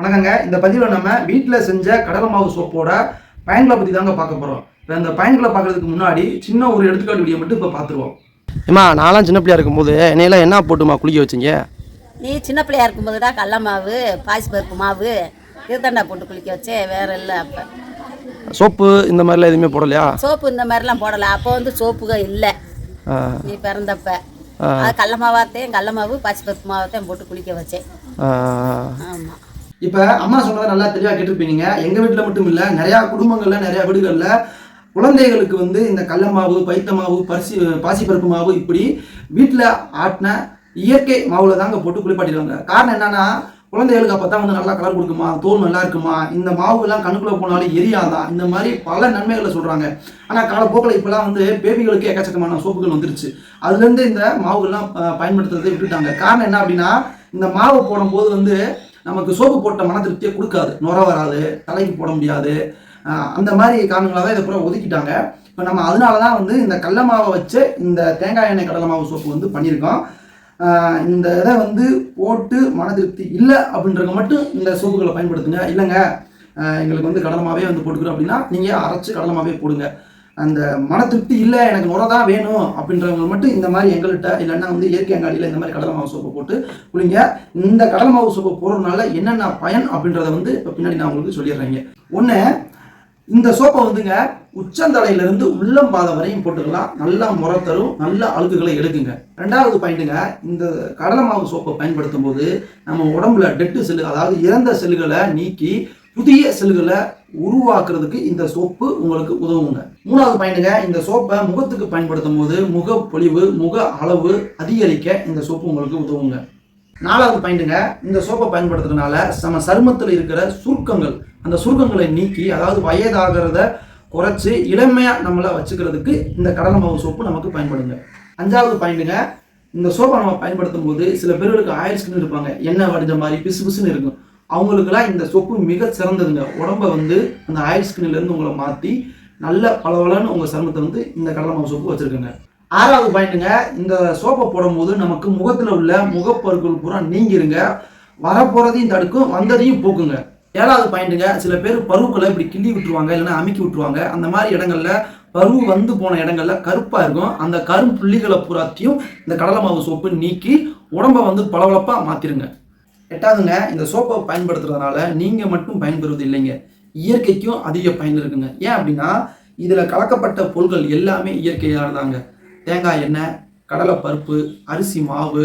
வணக்கங்க. இந்த பதிவில் நம்ம வீட்டில் செஞ்ச கடலை மாவு சோப்போட பயன்களை பற்றி தாங்க பார்க்க போகிறோம் இப்போ இந்த பயன்களை பார்க்கறதுக்கு முன்னாடி சின்ன ஒரு எடுத்துக்காட்டு வீடியோ மட்டும் இப்போ பார்த்துருவோம். ஏம்மா நான்லாம் சின்ன பிள்ளையா இருக்கும்போது என்னையெல்லாம் என்ன போட்டுமா குளிக்க வச்சீங்க? நீ சின்ன பிள்ளையா இருக்கும்போது தான் கடல மாவு பாசிப்பருப்பு மாவு இருத்தண்டா போட்டு குளிக்க வச்சேன் வேற இல்லை அப்போ. சோப்பு இந்த மாதிரிலாம் எதுவுமே போடலையா? சோப்பு இந்த மாதிரிலாம் போடலை. அப்போ வந்து சோப்புக இல்லை. நீ பிறந்தப்ப. அது கடல மாவாத்தையும் கடல மாவு பாசிப்பருப்பு மாவத்தையும் போட்டு குளிக்க வச்சேன் ஆமாம் இப்போ அம்மா சொன்னதை நல்லா தெளிவாக கேட்டிருப்பீங்க. எங்கள் வீட்டில் மட்டும் இல்லை நிறையா குடும்பங்களில் நிறையா வீடுகளில் குழந்தைகளுக்கு வந்து இந்த கடல மாவு பைத்த மாவு பரிசி பாசிப்பருப்பு மாவு இப்படி வீட்டில் ஆட்டின இயற்கை மாவில் தாங்க போட்டு குளிப்பாட்டிடுவாங்க. காரணம் என்னென்னா குழந்தைகளுக்கு அப்போ தான் வந்து நல்லா கலர் கொடுக்குமா தோல் நல்லா இருக்குமா இந்த மாவுலாம் கண்ணுக்குள்ளே போனாலும் எரியாதான் இந்த மாதிரி பல நன்மைகளை சொல்கிறாங்க ஆனால் காலப்போக்கில் இப்போலாம் வந்து பேபிகளுக்கு எக்கச்சக்கமான சோப்புகள் வந்துருச்சு. அதுலேருந்து இந்த மாவுகள்லாம் பயன்படுத்துறதை விட்டுட்டாங்க. காரணம் என்ன அப்படின்னா இந்த மாவு போடும்போது வந்து நமக்கு சோப்பு போட்ட மன திருப்தியை கொடுக்காது. நுர வராது தலைக்கு போட முடியாது. அந்த மாதிரி காரணங்களாக தான் இதை பூரா ஒதுக்கிட்டாங்க. இப்போ நம்ம அதனால தான் வந்து இந்த கடல மாவை வச்சு இந்த தேங்காய் எண்ணெய் கடலை மாவு சோப்பு வந்து பண்ணியிருக்கோம். இந்த இதை வந்து போட்டு மன திருப்தி இல்லை அப்படின்றவங்க மட்டும் இந்த சோப்புகளை பயன்படுத்துங்க. இல்லைங்க எங்களுக்கு வந்து கடலமாவே வந்து போட்டுக்கிறோம் அப்படின்னா நீங்கள் அரைச்சு கடலமாவே போடுங்க. அந்த மன திருப்தி இல்லை எனக்கு நுர தான் வேணும் அப்படின்றவங்க மட்டும் இந்த மாதிரி எங்கள்கிட்ட இல்லைன்னா வந்து இயற்கை அங்காடியில் இந்த மாதிரி கடலை மாவு சோப்பை போட்டு குளிங்க. இந்த கடலை மாவு சோப்பை போடுறதுனால என்னென்ன பயன் அப்படின்றத வந்து இப்போ பின்னாடி நான் உங்களுக்கு சொல்லிடுறேங்க. ஒன்று இந்த சோப்பை வந்துங்க உச்சந்தலையிலிருந்து உள்ளம் பாதம் வரையும் போட்டுக்கலாம். நல்லா முறை தரும் நல்ல அழுக்குகளை எடுக்குங்க. ரெண்டாவது பாயிண்ட்டுங்க இந்த கடலை மாவு சோப்பை பயன்படுத்தும் போது நம்ம உடம்புல டெட்டு செல்லு அதாவது இறந்த செல்லுகளை நீக்கி புதிய செல்களை உருவாக்குறதுக்கு இந்த சோப்பு உங்களுக்கு உதவுங்க. மூணாவது பாயிண்ட்டுங்க இந்த சோப்பை முகத்துக்கு பயன்படுத்தும் போது முக பொலிவு முக அளவு அதிகரிக்க இந்த சோப்பு உங்களுக்கு உதவுங்க. நாலாவது பாயிண்ட்டுங்க இந்த சோப்பை பயன்படுத்துறதுனால நம்ம சருமத்தில் இருக்கிற சுருக்கங்கள் அந்த சுருக்கங்களை நீக்கி அதாவது வயதாகிறத குறைச்சி இளமையாக நம்மளை வச்சுக்கிறதுக்கு இந்த கடலை மாவு சோப்பு நமக்கு பயன்படுங்க. அஞ்சாவது பாயிண்ட்டுங்க இந்த சோப்பை நம்ம பயன்படுத்தும் போது சில பேர்களுக்கு ஆயில் ஸ்கின் இருப்பாங்க. எண்ணெய் வடிஞ்ச மாதிரி பிசு பிசுன்னு இருக்கும். அவங்களுக்குலாம் இந்த சோப்பு மிக சிறந்ததுங்க. உடம்ப வந்து அந்த ஆயில் ஸ்கின்லேருந்து உங்களை மாற்றி நல்ல பளபளன்னு உங்கள் சருமத்தை வந்து இந்த கடலை மாவு சோப்பு வச்சுருக்குங்க. ஆறாவது பாயிண்ட்டுங்க இந்த சோப்பை போடும்போது நமக்கு முகத்தில் உள்ள முகப்பருக்கள் பூரா நீங்கிருங்க. வரப்போகிறதையும் தடுக்கும் வந்ததையும் போக்குங்க. ஏழாவது பாயிண்ட்டுங்க சில பேர் பருவுக்களை இப்படி கிள்ளி விட்டுருவாங்க இல்லைன்னா அமுக்கி விட்டுருவாங்க. அந்த மாதிரி இடங்கள்ல பருவு வந்து போன இடங்கள்ல கருப்பாக இருக்கும். அந்த கரும் புள்ளிகளை பூராத்தையும் இந்த கடலை மாவு சோப்பு நீக்கி உடம்பை வந்து பளபளப்பாக மாற்றிருங்க எட்டாவதுங்க இந்த சோப்பை பயன்படுத்துறதுனால நீங்கள் மட்டும் பயன்பெறுவது இல்லைங்க. இயற்கைக்கும் அதிக பயன் இருக்குங்க. ஏன் அப்படின்னா இதில் கலக்கப்பட்ட பொருட்கள் எல்லாமே இயற்கையானதாங்க தேங்காய் எண்ணெய் கடலை பருப்பு அரிசி மாவு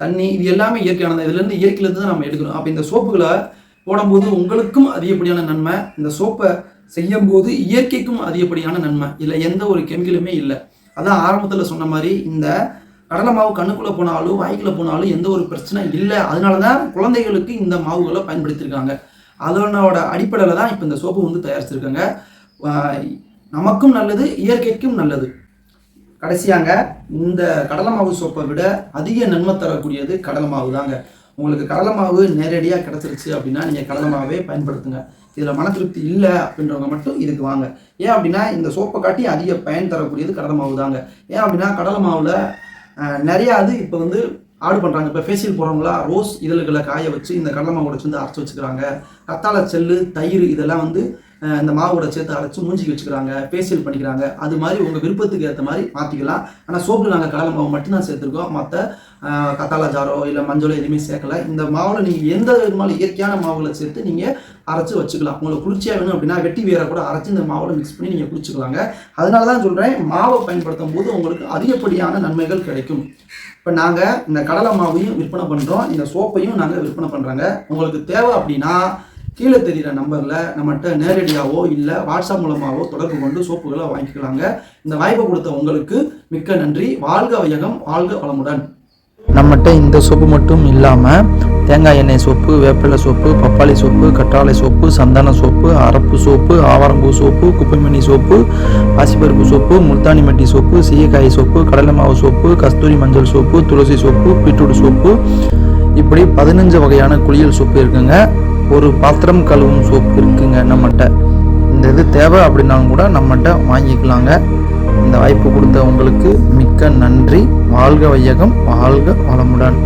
தண்ணி இது எல்லாமே இயற்கையானது இதுலேருந்து இயற்கையிலேருந்து தான் நம்ம எடுக்கிறோம் அப்போ இந்த சோப்புகளை போடும்போது உங்களுக்கும் அதிகப்படியான நன்மை. இந்த சோப்பை செய்யும்போது இயற்கைக்கும் அதிகப்படியான நன்மை. இதில் எந்த ஒரு கெமிக்கலுமே இல்லை. அதான் ஆரம்பத்தில் சொன்ன மாதிரி இந்த கடலை மாவு கண்ணுக்குள்ளே போனாலும் வாய்க்குள்ளே போனாலும் எந்த ஒரு பிரச்சனை இல்லை. அதனால தான் குழந்தைகளுக்கு இந்த மாவுகளை பயன்படுத்தியிருக்காங்க. அதனோட அடிப்படையில் தான் இப்போ இந்த சோப்பு வந்து தயாரிச்சிருக்காங்க. நமக்கும் நல்லது இயற்கைக்கும் நல்லது. கடைசியாங்க இந்த கடலை மாவு சோப்பை விட அதிக நன்மை தரக்கூடியது கடலை மாவு தாங்க. உங்களுக்கு கடலை மாவு நேரடியாக கிடச்சிருச்சு அப்படின்னா நீங்கள் கடலை மாவே பயன்படுத்துங்க. இதில் மன திருப்தி இல்லை அப்படின்றவங்க மட்டும் இதுக்கு வாங்க. ஏன் அப்படின்னா இந்த சோப்பை காட்டி அதிக பயன் தரக்கூடியது கடலை மாவு தாங்க. ஏன் அப்படின்னா கடலை மாவில் நிறையா அது இப்போ வந்து ஆர்டர் பண்ணுறாங்க இப்போ ஃபேஷியல் போகிறவங்களா ரோஸ் இதழ்களை காய வச்சு இந்த கடலமாக மாவோட வந்து அரைச்சி வச்சுக்கிறாங்க. கத்தாழை செல்லு தயிர் இதெல்லாம் வந்து இந்த மாவோட சேர்த்து அரைச்சி மூஞ்சிக்கு வச்சுக்கிறாங்க ஃபேஷியல் பண்ணிக்கிறாங்க. அது மாதிரி உங்கள் விருப்பத்துக்கு ஏற்ற மாதிரி மாற்றிக்கலாம் ஆனால் சோப்பில் நாங்கள் கடலை மாவு மட்டும்தான் சேர்த்துருக்கோம். மற்ற கத்தாழை ஜாரோ இல்லை மஞ்சளோ எதுவுமே சேர்க்கல. இந்த மாவில் நீங்கள் எந்த விதமான இயற்கையான மாவுகளை சேர்த்து நீங்கள் அரைச்சி வச்சுக்கலாம். உங்களுக்கு குளிர்ச்சியாக வேணும் அப்படின்னா வெட்டி வேற கூட அரைச்சி இந்த மாவில் மிக்ஸ் பண்ணி நீங்கள் குளிச்சுக்கலாங்க அதனால தான் சொல்கிறேன் மாவை பயன்படுத்தும் போது உங்களுக்கு அதிகப்படியான நன்மைகள் கிடைக்கும். இப்போ நாங்கள் இந்த கடலை மாவையும் விற்பனை பண்ணுறோம் இந்த சோப்பையும் நாங்கள் விற்பனை பண்ணுறாங்க உங்களுக்கு தேவை அப்படின்னா கீழே தெரிகிற நம்பரில் நம்மகிட்ட நேரடியாகவோ இல்லை வாட்ஸ்அப் மூலமாகவோ தொடர்பு கொண்டு சோப்புகளை வாங்கிக்கலாங்க. இந்த வாய்ப்பை கொடுத்த உங்களுக்கு மிக்க நன்றி. வாழ்க வையகம் வாழ்க வளமுடன். நம்மகிட்ட இந்த சோப்பு மட்டும் இல்லாமல் தேங்காய் எண்ணெய் சோப்பு வேப்பிலை சோப்பு பப்பாளி சோப்பு கற்றாழை சோப்பு சந்தன சோப்பு அரப்பு சோப்பு ஆவாரம்பூ சோப்பு குப்பைமணி சோப்பு பாசிப்பருப்பு சோப்பு முல்தானி மட்டி சோப்பு சீயக்காய் சோப்பு கடலை மாவு சோப்பு கஸ்தூரி மஞ்சள் சோப்பு துளசி சோப்பு பீட்ரூட் சோப்பு. இப்படி பதினஞ்சு வகையான குளியல் சோப்பு இருக்குங்க. ஒரு பாத்திரம் கழுவும் சோப்பு இருக்குங்க நம்மகிட்ட இந்த இது தேவை அப்படின்னாலும் கூட நம்மகிட்ட வாங்கிக்கலாங்க. இந்த வாய்ப்பு கொடுத்த உங்களுக்கு மிக்க நன்றி. வாழ்க வையகம் வாழ்க வளமுடன்.